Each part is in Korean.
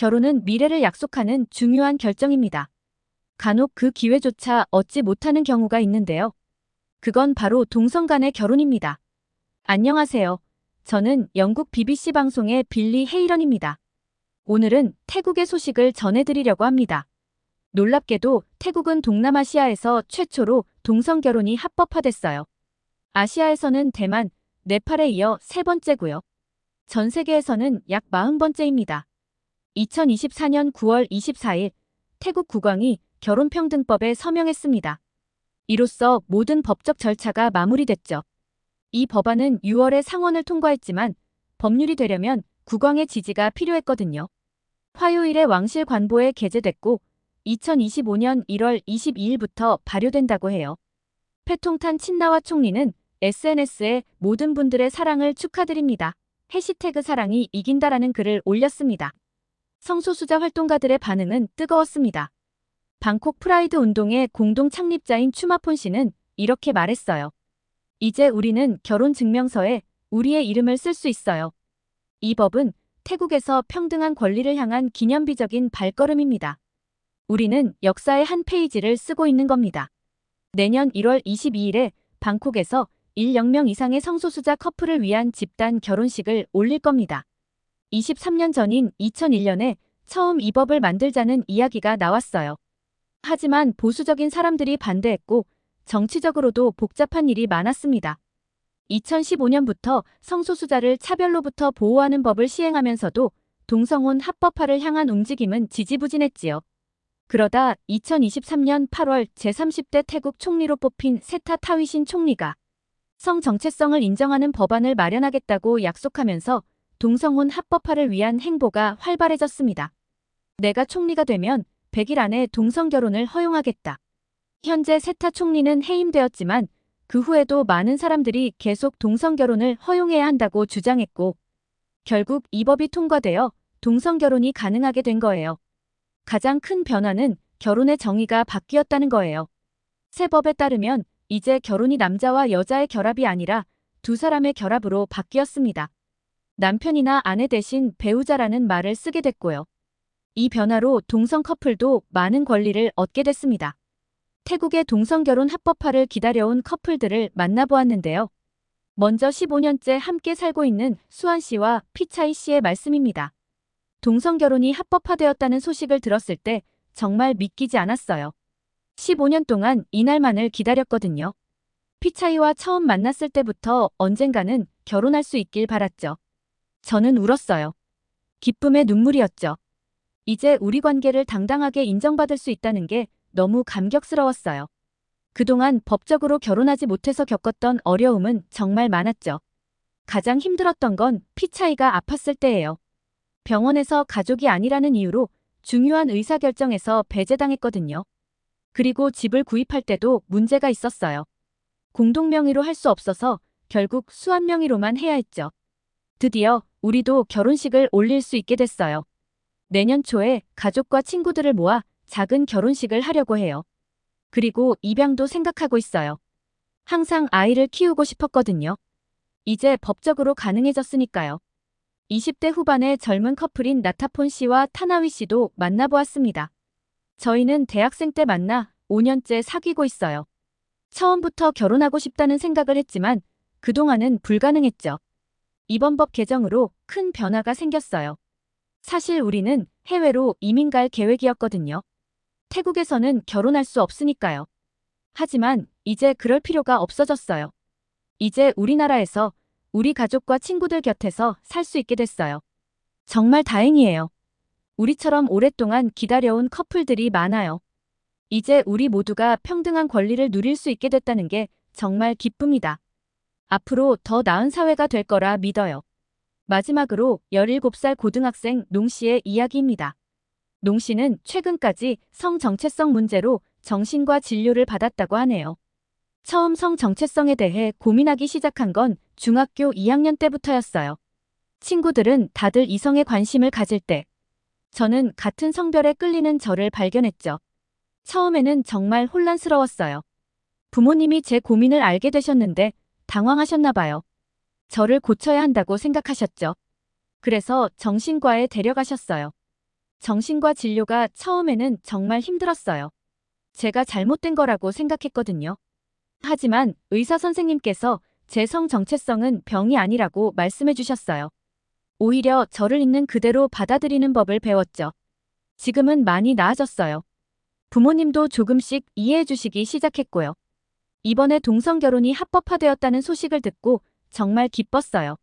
결혼은 미래를 약속하는 중요한 결정입니다. 간혹 그 기회조차 얻지 못하는 경우가 있는데요. 그건 바로 동성 간의 결혼입니다. 안녕하세요. 저는 영국 BBC 방송의 빌리 헤이런입니다. 오늘은 태국의 소식을 전해드리려고 합니다. 놀랍게도 태국은 동남아시아에서 최초로 동성 결혼이 합법화됐어요. 아시아에서는 대만, 네팔에 이어 세 번째고요. 전 세계에서는 약 40번째입니다. 2024년 9월 24일 태국 국왕이 결혼평등법에 서명했습니다. 이로써 모든 법적 절차가 마무리됐죠. 이 법안은 6월에 상원을 통과했지만 법률이 되려면 국왕의 지지가 필요했거든요. 화요일에 왕실 관보에 게재됐고 2025년 1월 22일부터 발효된다고 해요. 패통탄 친나와 총리는 SNS에 모든 분들의 사랑을 축하드립니다. 해시태그 사랑이 이긴다라는 글을 올렸습니다. 성소수자 활동가들의 반응은 뜨거웠습니다. 방콕 프라이드 운동의 공동 창립자인 추마폰 씨는 이렇게 말했어요. 이제 우리는 결혼 증명서에 우리의 이름을 쓸 수 있어요. 이 법은 태국에서 평등한 권리를 향한 기념비적인 발걸음입니다. 우리는 역사의 한 페이지를 쓰고 있는 겁니다. 내년 1월 22일에 방콕에서 1영명 이상의 성소수자 커플을 위한 집단 결혼식을 올릴 겁니다. 23년 전인 2001년에 처음 이 법을 만들자는 이야기가 나왔어요. 하지만 보수적인 사람들이 반대했고 정치적으로도 복잡한 일이 많았습니다. 2015년부터 성소수자를 차별로부터 보호하는 법을 시행하면서도 동성혼 합법화를 향한 움직임은 지지부진했지요. 그러다 2023년 8월 제30대 태국 총리로 뽑힌 세타 타위신 총리가 성 정체성을 인정하는 법안을 마련하겠다고 약속하면서 동성혼 합법화를 위한 행보가 활발해졌습니다. 내가 총리가 되면 100일 안에 동성 결혼을 허용하겠다. 현재 세타 총리는 해임되었지만 그 후에도 많은 사람들이 계속 동성 결혼을 허용해야 한다고 주장했고 결국 이 법이 통과되어 동성 결혼이 가능하게 된 거예요. 가장 큰 변화는 결혼의 정의가 바뀌었다는 거예요. 새 법에 따르면 이제 결혼이 남자와 여자의 결합이 아니라 두 사람의 결합으로 바뀌었습니다. 남편이나 아내 대신 배우자라는 말을 쓰게 됐고요. 이 변화로 동성 커플도 많은 권리를 얻게 됐습니다. 태국의 동성 결혼 합법화를 기다려온 커플들을 만나보았는데요. 먼저 15년째 함께 살고 있는 수환 씨와 피차이 씨의 말씀입니다. 동성 결혼이 합법화되었다는 소식을 들었을 때 정말 믿기지 않았어요. 15년 동안 이날만을 기다렸거든요. 피차이와 처음 만났을 때부터 언젠가는 결혼할 수 있길 바랐죠. 저는 울었어요. 기쁨의 눈물이었죠. 이제 우리 관계를 당당하게 인정받을 수 있다는 게 너무 감격스러웠어요. 그동안 법적으로 결혼하지 못해서 겪었던 어려움은 정말 많았죠. 가장 힘들었던 건 피차이가 아팠을 때예요. 병원에서 가족이 아니라는 이유로 중요한 의사결정에서 배제당했거든요. 그리고 집을 구입할 때도 문제가 있었어요. 공동명의로 할 수 없어서 결국 수한 명의로만 해야 했죠. 드디어 우리도 결혼식을 올릴 수 있게 됐어요. 내년 초에 가족과 친구들을 모아 작은 결혼식을 하려고 해요. 그리고 입양도 생각하고 있어요. 항상 아이를 키우고 싶었거든요. 이제 법적으로 가능해졌으니까요. 20대 후반의 젊은 커플인 나타폰 씨와 타나위 씨도 만나보았습니다. 저희는 대학생 때 만나 5년째 사귀고 있어요. 처음부터 결혼하고 싶다는 생각을 했지만 그동안은 불가능했죠. 이번 법 개정으로 큰 변화가 생겼어요. 사실 우리는 해외로 이민 갈 계획이었거든요. 태국에서는 결혼할 수 없으니까요. 하지만 이제 그럴 필요가 없어졌어요. 이제 우리나라에서 우리 가족과 친구들 곁에서 살 수 있게 됐어요. 정말 다행이에요. 우리처럼 오랫동안 기다려온 커플들이 많아요. 이제 우리 모두가 평등한 권리를 누릴 수 있게 됐다는 게 정말 기쁩니다. 앞으로 더 나은 사회가 될 거라 믿어요. 마지막으로 17살 고등학생 농 씨의 이야기입니다. 농 씨는 최근까지 성 정체성 문제로 정신과 진료를 받았다고 하네요. 처음 성 정체성에 대해 고민하기 시작한 건 중학교 2학년 때부터였어요. 친구들은 다들 이성에 관심을 가질 때 저는 같은 성별에 끌리는 저를 발견했죠. 처음에는 정말 혼란스러웠어요. 부모님이 제 고민을 알게 되셨는데 당황하셨나 봐요. 저를 고쳐야 한다고 생각하셨죠. 그래서 정신과에 데려가셨어요. 정신과 진료가 처음에는 정말 힘들었어요. 제가 잘못된 거라고 생각했거든요. 하지만 의사 선생님께서 제 성 정체성은 병이 아니라고 말씀해 주셨어요. 오히려 저를 있는 그대로 받아들이는 법을 배웠죠. 지금은 많이 나아졌어요. 부모님도 조금씩 이해해 주시기 시작했고요. 이번에 동성 결혼이 합법화되었다는 소식을 듣고 정말 기뻤어요.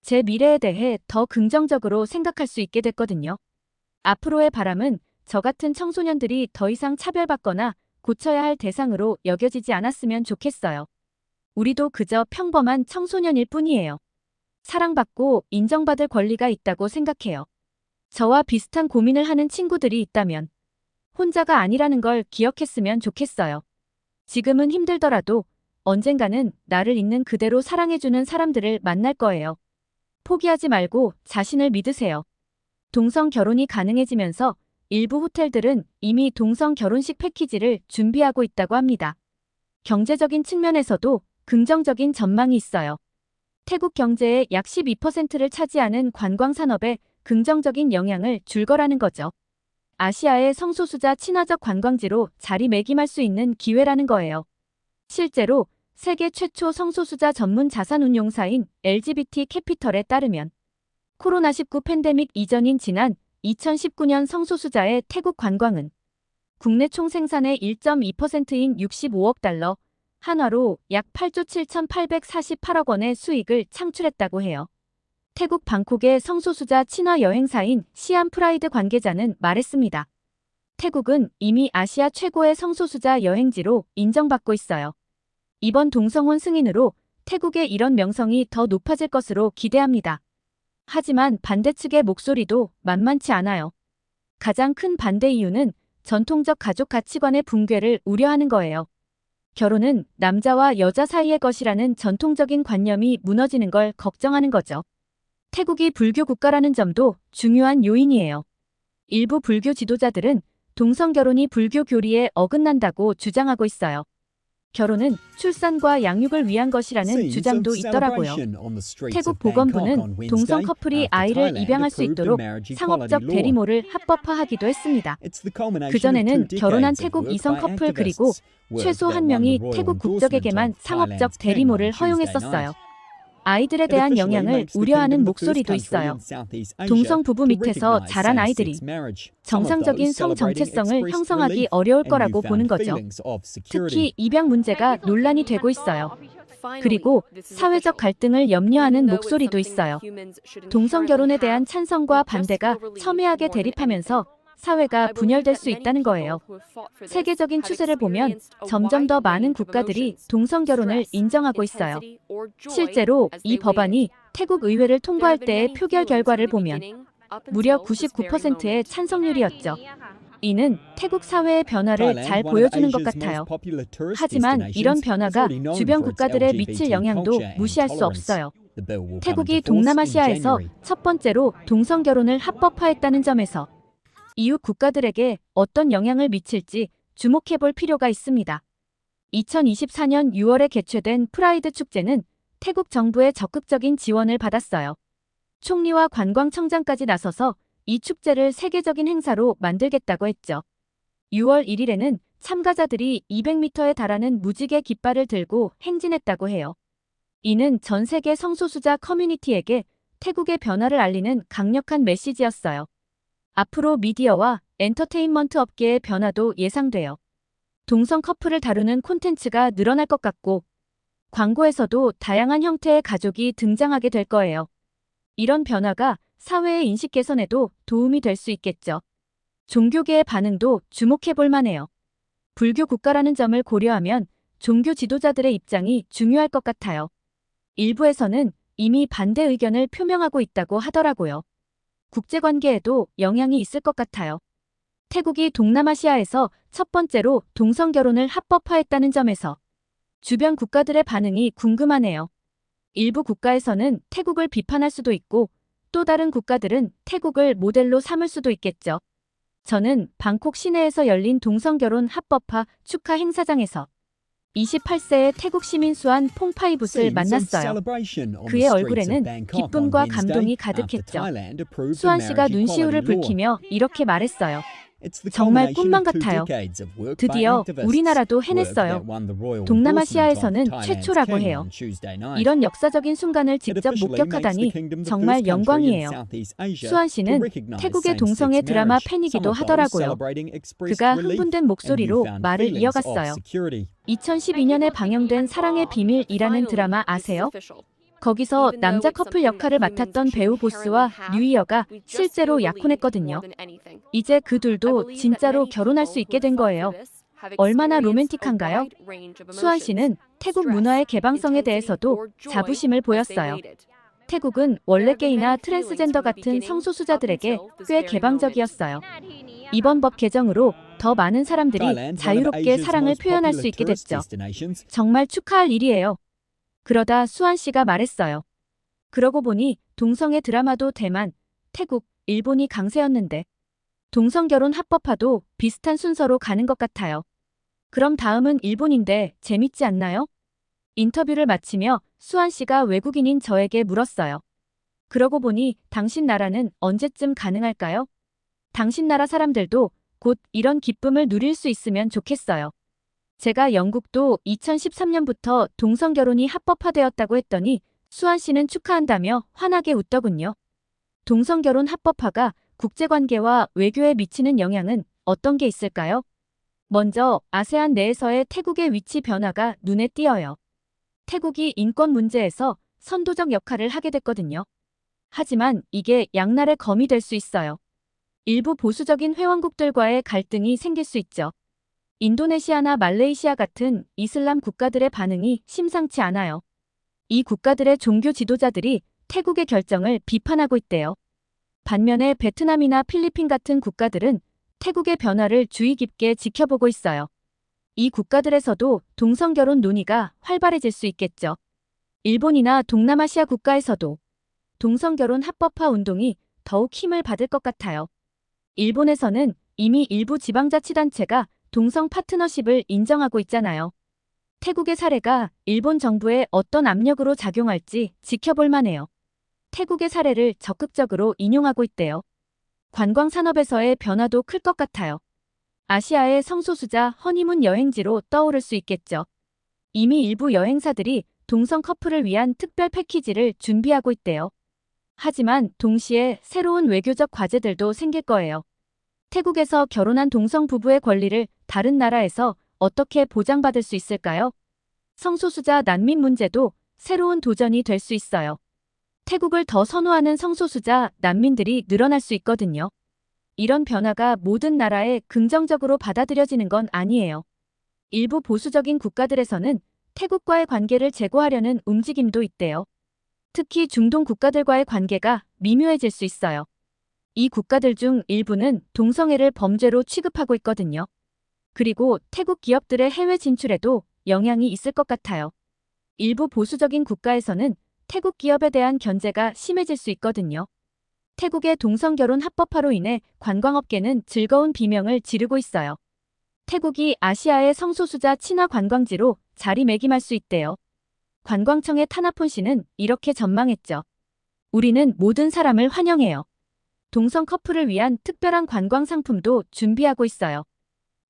제 미래에 대해 더 긍정적으로 생각할 수 있게 됐거든요. 앞으로의 바람은 저 같은 청소년들이 더 이상 차별받거나 고쳐야 할 대상으로 여겨지지 않았으면 좋겠어요. 우리도 그저 평범한 청소년일 뿐이에요. 사랑받고 인정받을 권리가 있다고 생각해요. 저와 비슷한 고민을 하는 친구들이 있다면 혼자가 아니라는 걸 기억했으면 좋겠어요. 지금은 힘들더라도 언젠가는 나를 있는 그대로 사랑해주는 사람들을 만날 거예요. 포기하지 말고 자신을 믿으세요. 동성 결혼이 가능해지면서 일부 호텔들은 이미 동성 결혼식 패키지를 준비하고 있다고 합니다. 경제적인 측면에서도 긍정적인 전망이 있어요. 태국 경제의 약 12%를 차지하는 관광 산업에 긍정적인 영향을 줄 거라는 거죠. 아시아의 성소수자 친화적 관광지로 자리매김할 수 있는 기회라는 거예요. 실제로 세계 최초 성소수자 전문 자산운용사인 LGBT 캐피털에 따르면 코로나19 팬데믹 이전인 지난 2019년 성소수자의 태국 관광은 국내 총 생산의 1.2%인 65억 달러, 한화로 약 8조 7,848억 원의 수익을 창출했다고 해요. 태국 방콕의 성소수자 친화 여행사인 시안 프라이드 관계자는 말했습니다. 태국은 이미 아시아 최고의 성소수자 여행지로 인정받고 있어요. 이번 동성혼 승인으로 태국의 이런 명성이 더 높아질 것으로 기대합니다. 하지만 반대 측의 목소리도 만만치 않아요. 가장 큰 반대 이유는 전통적 가족 가치관의 붕괴를 우려하는 거예요. 결혼은 남자와 여자 사이의 것이라는 전통적인 관념이 무너지는 걸 걱정하는 거죠. 태국이 불교 국가라는 점도 중요한 요인이에요. 일부 불교 지도자들은 동성 결혼이 불교 교리에 어긋난다고 주장하고 있어요. 결혼은 출산과 양육을 위한 것이라는 주장도 있더라고요. 태국 보건부는 동성 커플이 아이를 입양할 수 있도록 상업적 대리모를 합법화하기도 했습니다. 그전에는 결혼한 태국 이성 커플 그리고 최소 한 명이 태국 국적에게만 상업적 대리모를 허용했었어요. 아이들에 대한 영향을 우려하는 목소리도 있어요. 동성 부부 밑에서 자란 아이들이 정상적인 성 정체성을 형성하기 어려울 거라고 보는 거죠. 특히 입양 문제가 논란이 되고 있어요. 그리고 사회적 갈등을 염려하는 목소리도 있어요. 동성 결혼에 대한 찬성과 반대가 첨예하게 대립하면서 사회가 분열될 수 있다는 거예요. 세계적인 추세를 보면 점점 더 많은 국가들이 동성 결혼을 인정하고 있어요. 실제로 이 법안이 태국 의회를 통과할 때의 표결 결과를 보면 무려 99%의 찬성률이었죠. 이는 태국 사회의 변화를 잘 보여주는 것 같아요. 하지만 이런 변화가 주변 국가들에 미칠 영향도 무시할 수 없어요. 태국이 동남아시아에서 첫 번째로 동성 결혼을 합법화했다는 점에서 이웃 국가들에게 어떤 영향을 미칠지 주목해 볼 필요가 있습니다. 2024년 6월에 개최된 프라이드 축제는 태국 정부의 적극적인 지원을 받았어요. 총리와 관광청장까지 나서서 이 축제를 세계적인 행사로 만들겠다고 했죠. 6월 1일에는 참가자들이 200m에 달하는 무지개 깃발을 들고 행진했다고 해요. 이는 전 세계 성소수자 커뮤니티에게 태국의 변화를 알리는 강력한 메시지였어요. 앞으로 미디어와 엔터테인먼트 업계의 변화도 예상돼요. 동성 커플을 다루는 콘텐츠가 늘어날 것 같고 광고에서도 다양한 형태의 가족이 등장하게 될 거예요. 이런 변화가 사회의 인식 개선에도 도움이 될 수 있겠죠. 종교계의 반응도 주목해 볼 만해요. 불교 국가라는 점을 고려하면 종교 지도자들의 입장이 중요할 것 같아요. 일부에서는 이미 반대 의견을 표명하고 있다고 하더라고요. 국제관계에도 영향이 있을 것 같아요. 태국이 동남아시아에서 첫 번째로 동성 결혼을 합법화했다는 점에서 주변 국가들의 반응이 궁금하네요. 일부 국가에서는 태국을 비판할 수도 있고 또 다른 국가들은 태국을 모델로 삼을 수도 있겠죠. 저는 방콕 시내에서 열린 동성 결혼 합법화 축하 행사장에서 28세의 태국 시민 수한 퐁파이 붓을 만났어요. 그의 얼굴에는 기쁨과 감동이 가득했죠. 수한 씨가 눈시울을 붉히며 이렇게 말했어요. 정말 꿈만 같아요. 드디어 우리나라도 해냈어요. 동남아시아에서는 최초라고 해요. 이런 역사적인 순간을 직접 목격하다니 정말 영광이에요. 수한 씨는 태국의 동성애 드라마 팬이기도 하더라고요. 그가 흥분된 목소리로 말을 이어갔어요. 2012년에 방영된 사랑의 비밀이라는 드라마 아세요? 거기서 남자 커플 역할을 맡았던 배우 보스와 뉴이어가 실제로 약혼했거든요. 이제 그 둘도 진짜로 결혼할 수 있게 된 거예요. 얼마나 로맨틱한가요? 수환 씨는 태국 문화의 개방성에 대해서도 자부심을 보였어요. 태국은 원래 게이나 트랜스젠더 같은 성소수자들에게 꽤 개방적이었어요. 이번 법 개정으로 더 많은 사람들이 자유롭게 사랑을 표현할 수 있게 됐죠. 정말 축하할 일이에요. 그러다 수환 씨가 말했어요. 그러고 보니 동성애 드라마도 대만, 태국, 일본이 강세였는데 동성 결혼 합법화도 비슷한 순서로 가는 것 같아요. 그럼 다음은 일본인데 재밌지 않나요? 인터뷰를 마치며 수환 씨가 외국인인 저에게 물었어요. 그러고 보니 당신 나라는 언제쯤 가능할까요? 당신 나라 사람들도 곧 이런 기쁨을 누릴 수 있으면 좋겠어요. 제가 영국도 2013년부터 동성 결혼이 합법화되었다고 했더니 수환 씨는 축하한다며 환하게 웃더군요. 동성 결혼 합법화가 국제관계와 외교에 미치는 영향은 어떤 게 있을까요? 먼저 아세안 내에서의 태국의 위치 변화가 눈에 띄어요. 태국이 인권 문제에서 선도적 역할을 하게 됐거든요. 하지만 이게 양날의 검이 될 수 있어요. 일부 보수적인 회원국들과의 갈등이 생길 수 있죠. 인도네시아나 말레이시아 같은 이슬람 국가들의 반응이 심상치 않아요. 이 국가들의 종교 지도자들이 태국의 결정을 비판하고 있대요. 반면에 베트남이나 필리핀 같은 국가들은 태국의 변화를 주의 깊게 지켜보고 있어요. 이 국가들에서도 동성결혼 논의가 활발해질 수 있겠죠. 일본이나 동남아시아 국가에서도 동성결혼 합법화 운동이 더욱 힘을 받을 것 같아요. 일본에서는 이미 일부 지방자치단체가 동성 파트너십을 인정하고 있잖아요. 태국의 사례가 일본 정부에 어떤 압력으로 작용할지 지켜볼 만해요. 태국의 사례를 적극적으로 인용하고 있대요. 관광 산업에서의 변화도 클 것 같아요. 아시아의 성소수자 허니문 여행지로 떠오를 수 있겠죠. 이미 일부 여행사들이 동성 커플을 위한 특별 패키지를 준비하고 있대요. 하지만 동시에 새로운 외교적 과제들도 생길 거예요. 태국에서 결혼한 동성 부부의 권리를 다른 나라에서 어떻게 보장받을 수 있을까요? 성소수자 난민 문제도 새로운 도전이 될 수 있어요. 태국을 더 선호하는 성소수자 난민들이 늘어날 수 있거든요. 이런 변화가 모든 나라에 긍정적으로 받아들여지는 건 아니에요. 일부 보수적인 국가들에서는 태국과의 관계를 재고하려는 움직임도 있대요. 특히 중동 국가들과의 관계가 미묘해질 수 있어요. 이 국가들 중 일부는 동성애를 범죄로 취급하고 있거든요. 그리고 태국 기업들의 해외 진출에도 영향이 있을 것 같아요. 일부 보수적인 국가에서는 태국 기업에 대한 견제가 심해질 수 있거든요. 태국의 동성결혼 합법화로 인해 관광업계는 즐거운 비명을 지르고 있어요. 태국이 아시아의 성소수자 친화 관광지로 자리매김할 수 있대요. 관광청의 타나폰 씨는 이렇게 전망했죠. 우리는 모든 사람을 환영해요. 동성 커플을 위한 특별한 관광 상품도 준비하고 있어요.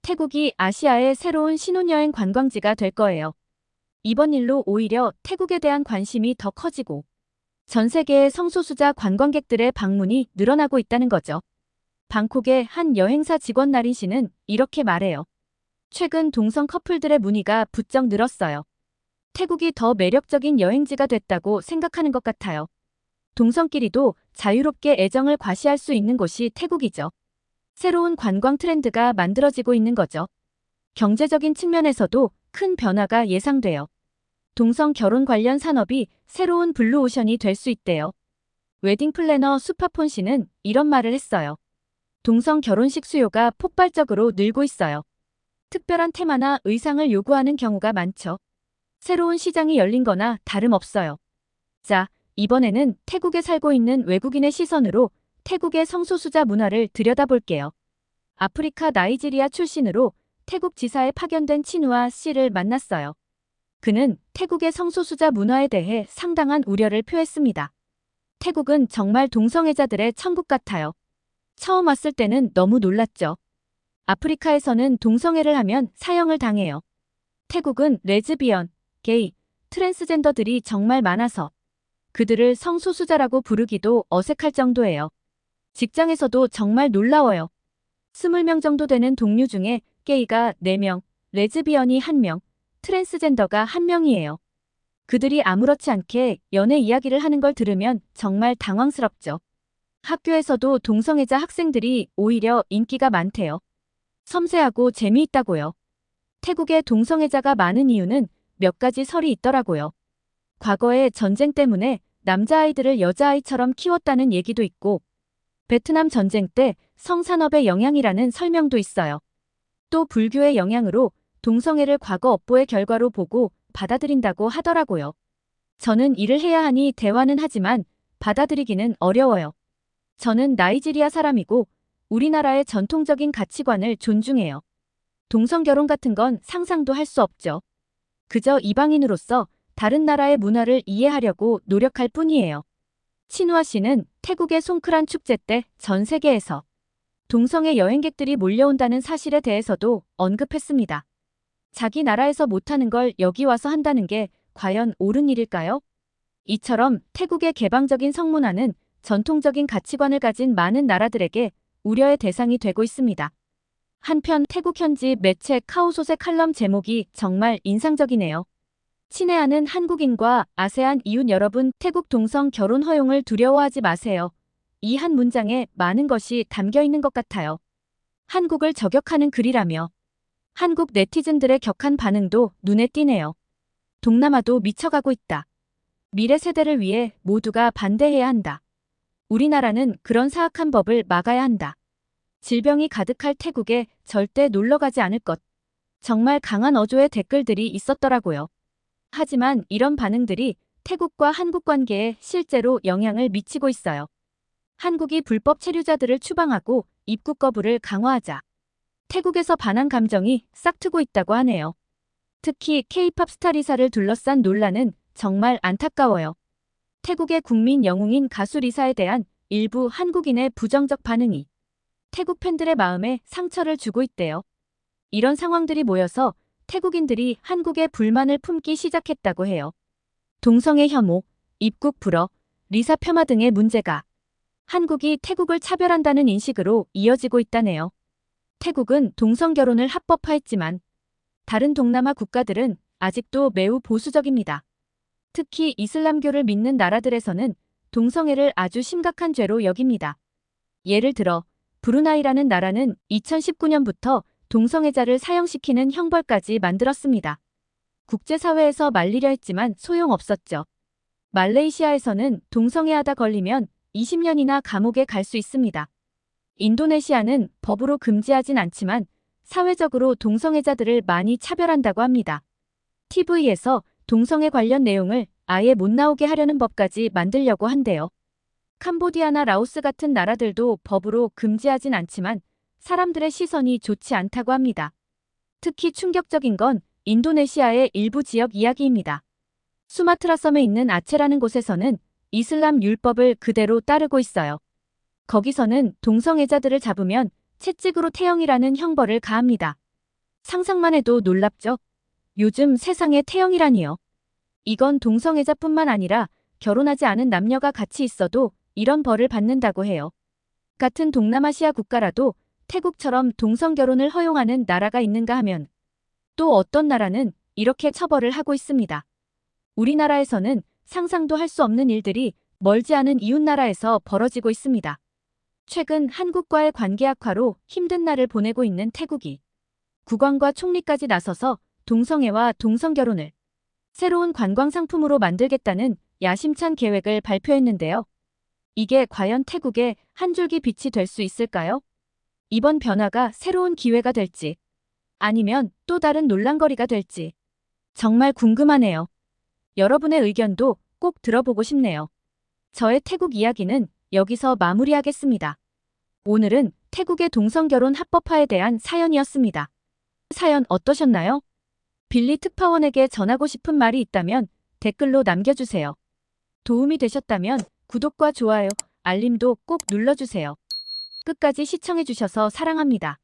태국이 아시아의 새로운 신혼여행 관광지가 될 거예요. 이번 일로 오히려 태국에 대한 관심이 더 커지고 전 세계의 성소수자 관광객들의 방문이 늘어나고 있다는 거죠. 방콕의 한 여행사 직원 나린 씨는 이렇게 말해요. 최근 동성 커플들의 문의가 부쩍 늘었어요. 태국이 더 매력적인 여행지가 됐다고 생각하는 것 같아요. 동성끼리도 자유롭게 애정을 과시할 수 있는 곳이 태국이죠. 새로운 관광 트렌드가 만들어지고 있는 거죠. 경제적인 측면에서도 큰 변화가 예상돼요. 동성 결혼 관련 산업이 새로운 블루오션이 될 수 있대요. 웨딩 플래너 수파폰 씨는 이런 말을 했어요. 동성 결혼식 수요가 폭발적으로 늘고 있어요. 특별한 테마나 의상을 요구하는 경우가 많죠. 새로운 시장이 열린 거나 다름없어요. 자, 이번에는 태국에 살고 있는 외국인의 시선으로 태국의 성소수자 문화를 들여다볼게요. 아프리카 나이지리아 출신으로 태국 지사에 파견된 친우아 씨를 만났어요. 그는 태국의 성소수자 문화에 대해 상당한 우려를 표했습니다. 태국은 정말 동성애자들의 천국 같아요. 처음 왔을 때는 너무 놀랐죠. 아프리카에서는 동성애를 하면 사형을 당해요. 태국은 레즈비언, 게이, 트랜스젠더들이 정말 많아서 그들을 성소수자라고 부르기도 어색할 정도예요. 직장에서도 정말 놀라워요. 20명 정도 되는 동료 중에 게이가 4명, 레즈비언이 1명, 트랜스젠더가 1명이에요. 그들이 아무렇지 않게 연애 이야기를 하는 걸 들으면 정말 당황스럽죠. 학교에서도 동성애자 학생들이 오히려 인기가 많대요. 섬세하고 재미있다고요. 태국에 동성애자가 많은 이유는 몇 가지 설이 있더라고요. 과거에 전쟁 때문에 남자아이들을 여자아이처럼 키웠다는 얘기도 있고, 베트남 전쟁 때 성산업의 영향이라는 설명도 있어요. 또 불교의 영향으로 동성애를 과거 업보의 결과로 보고 받아들인다고 하더라고요. 저는 일을 해야 하니 대화는 하지만 받아들이기는 어려워요. 저는 나이지리아 사람이고 우리나라의 전통적인 가치관을 존중해요. 동성 결혼 같은 건 상상도 할 수 없죠. 그저 이방인으로서 다른 나라의 문화를 이해하려고 노력할 뿐이에요. 친우아 씨는 태국의 송크란 축제 때 전 세계에서 동성애 여행객들이 몰려온다는 사실에 대해서도 언급했습니다. 자기 나라에서 못하는 걸 여기 와서 한다는 게 과연 옳은 일일까요? 이처럼 태국의 개방적인 성문화는 전통적인 가치관을 가진 많은 나라들에게 우려의 대상이 되고 있습니다. 한편 태국 현지 매체 카오솥의 칼럼 제목이 정말 인상적이네요. 친애하는 한국인과 아세안 이웃 여러분 태국 동성 결혼 허용을 두려워하지 마세요. 이 한 문장에 많은 것이 담겨 있는 것 같아요. 한국을 저격하는 글이라며 한국 네티즌들의 격한 반응도 눈에 띄네요. 동남아도 미쳐가고 있다. 미래 세대를 위해 모두가 반대해야 한다. 우리나라는 그런 사악한 법을 막아야 한다. 질병이 가득할 태국에 절대 놀러 가지 않을 것. 정말 강한 어조의 댓글들이 있었더라고요. 하지만 이런 반응들이 태국과 한국 관계에 실제로 영향을 미치고 있어요. 한국이 불법 체류자들을 추방하고 입국 거부를 강화하자. 태국에서 반한 감정이 싹트고 있다고 하네요. 특히 K-팝 스타 리사를 둘러싼 논란은 정말 안타까워요. 태국의 국민 영웅인 가수 리사에 대한 일부 한국인의 부정적 반응이 태국 팬들의 마음에 상처를 주고 있대요. 이런 상황들이 모여서 태국인들이 한국에 불만을 품기 시작했다고 해요. 동성애 혐오, 입국 불허, 리사 폄하 등의 문제가 한국이 태국을 차별한다는 인식으로 이어지고 있다네요. 태국은 동성 결혼을 합법화했지만 다른 동남아 국가들은 아직도 매우 보수적입니다. 특히 이슬람교를 믿는 나라들에서는 동성애를 아주 심각한 죄로 여깁니다. 예를 들어 브루나이라는 나라는 2019년부터 동성애자를 사형시키는 형벌까지 만들었습니다. 국제사회에서 말리려 했지만 소용없었죠. 말레이시아에서는 동성애하다 걸리면 20년이나 감옥에 갈 수 있습니다. 인도네시아는 법으로 금지하진 않지만 사회적으로 동성애자들을 많이 차별한다고 합니다. TV에서 동성애 관련 내용을 아예 못 나오게 하려는 법까지 만들려고 한대요. 캄보디아나 라오스 같은 나라들도 법으로 금지하진 않지만 사람들의 시선이 좋지 않다고 합니다. 특히 충격적인 건 인도네시아의 일부 지역 이야기입니다. 수마트라 섬에 있는 아체라는 곳에서는 이슬람 율법을 그대로 따르고 있어요. 거기서는 동성애자들을 잡으면 채찍으로 태형이라는 형벌을 가합니다. 상상만 해도 놀랍죠? 요즘 세상에 태형이라니요. 이건 동성애자뿐만 아니라 결혼하지 않은 남녀가 같이 있어도 이런 벌을 받는다고 해요. 같은 동남아시아 국가라도 태국처럼 동성 결혼을 허용하는 나라가 있는가 하면 또 어떤 나라는 이렇게 처벌을 하고 있습니다. 우리나라에서는 상상도 할 수 없는 일들이 멀지 않은 이웃나라에서 벌어지고 있습니다. 최근 한국과의 관계 악화로 힘든 날을 보내고 있는 태국이 국왕과 총리까지 나서서 동성애와 동성결혼을 새로운 관광 상품으로 만들겠다는 야심찬 계획을 발표했는데요. 이게 과연 태국의 한 줄기 빛이 될 수 있을까요? 이번 변화가 새로운 기회가 될지 아니면 또 다른 논란거리가 될지 정말 궁금하네요. 여러분의 의견도 꼭 들어보고 싶네요. 저의 태국 이야기는 여기서 마무리하겠습니다. 오늘은 태국의 동성결혼 합법화에 대한 사연이었습니다. 사연 어떠셨나요? 빌리 특파원에게 전하고 싶은 말이 있다면 댓글로 남겨주세요. 도움이 되셨다면 구독과 좋아요, 알림도 꼭 눌러주세요. 끝까지 시청해주셔서 사랑합니다.